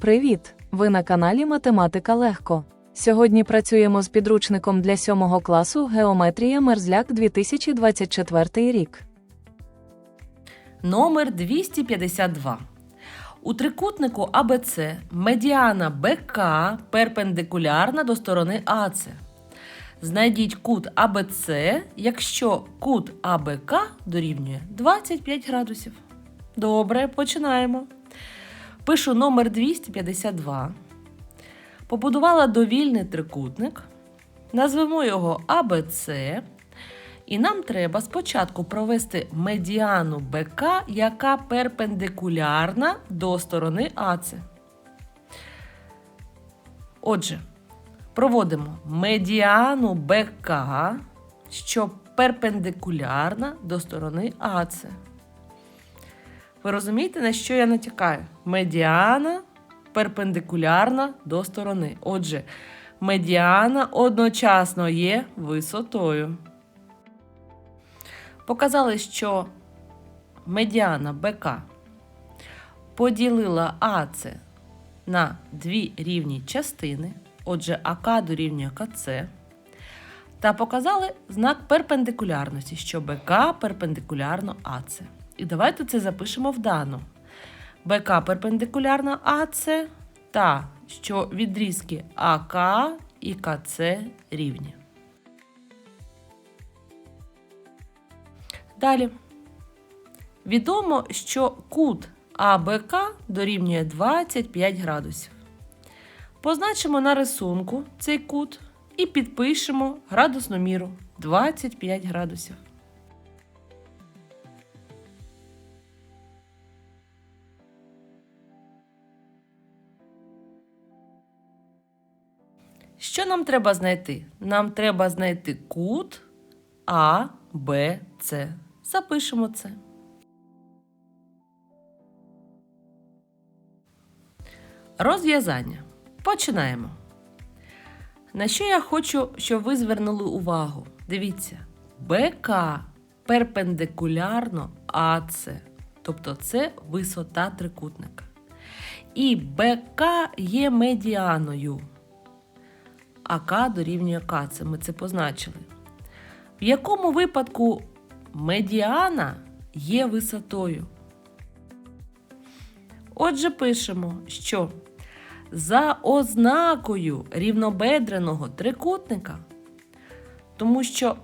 Привіт! Ви на каналі Математика Легко. Сьогодні працюємо з підручником для 7 класу Геометрія Мерзляк 2024 рік. Номер 252. У трикутнику АБЦ медіана БК перпендикулярна до сторони АЦ. Знайдіть кут АБЦ, якщо кут АБК дорівнює 25 градусів. Добре, починаємо. Пишу номер 252. Побудувала довільний трикутник. Назвемо його АБЦ. І нам треба спочатку провести медіану БК, яка перпендикулярна до сторони АЦ. Отже, проводимо медіану БК, що перпендикулярна до сторони АЦ. Ви розумієте, на що я натякаю? Медіана перпендикулярна до сторони. Отже, медіана одночасно є висотою. Показали, що медіана БК поділила АЦ на дві рівні частини, отже, АК дорівнює КЦ, та показали знак перпендикулярності, що БК перпендикулярно АЦ. І давайте це запишемо в дану. БК перпендикулярно АЦ та що відрізки АК і КЦ рівні. Далі. Відомо, що кут АБК дорівнює 25 градусів. Позначимо на рисунку цей кут і підпишемо градусну міру 25 градусів. Що нам треба знайти? Нам треба знайти кут А, Б, С. Запишемо це. Розв'язання. Починаємо. На що я хочу, щоб ви звернули увагу? Дивіться, БК перпендикулярно АЦ, тобто це висота трикутника. І БК є медіаною. АК дорівнює КЦ. Ми це позначили. В якому випадку медіана є висотою? Отже, пишемо, що за ознакою рівнобедреного трикутника, тому що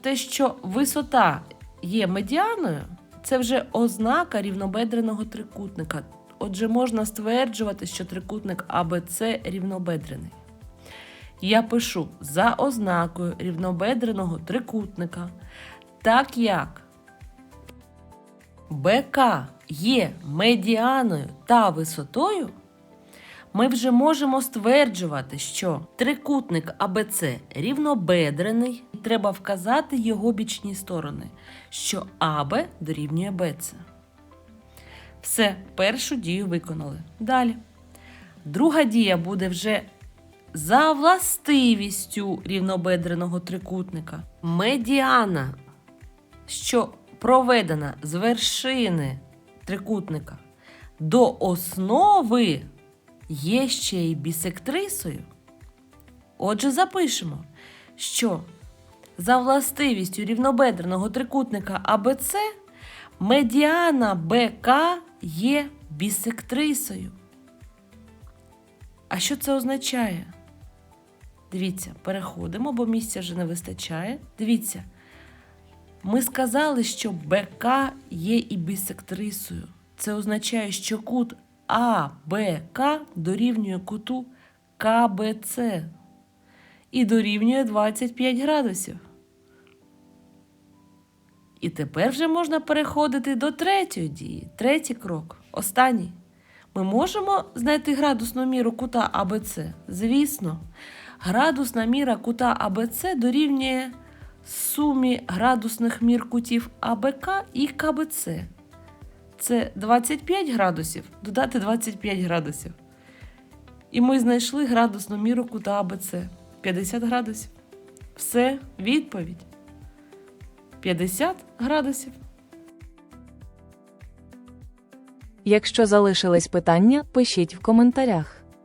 те, що висота є медіаною, це вже ознака рівнобедреного трикутника. Отже, можна стверджувати, що трикутник АБЦ рівнобедрений. Я пишу за ознакою рівнобедреного трикутника, так як БК є медіаною та висотою, ми вже можемо стверджувати, що трикутник АБЦ рівнобедрений, і треба вказати його бічні сторони, що АБ дорівнює БЦ. Все, першу дію виконали. Далі. Друга дія буде вже за властивістю рівнобедреного трикутника. Медіана, що проведена з вершини трикутника до основи, є ще й бісектрисою. Отже, запишемо, що за властивістю рівнобедреного трикутника АБЦ медіана БК є бісектрисою. А що це означає? Дивіться, переходимо, бо місця вже не вистачає. Дивіться, ми сказали, що БК є і бісектрисою. Це означає, що кут АБК дорівнює куту КБЦ і дорівнює 25 градусів. І тепер вже можна переходити до третьої дії. Третій крок. Останній. Ми можемо знайти градусну міру кута АБЦ? Звісно, градусна міра кута АБЦ дорівнює сумі градусних мір кутів АБК і КБЦ. Це 25 градусів додати 25 градусів. І ми знайшли градусну міру кута АБЦ 50 градусів. Все, відповідь. 50 градусів. Якщо залишились питання, пишіть в коментарях.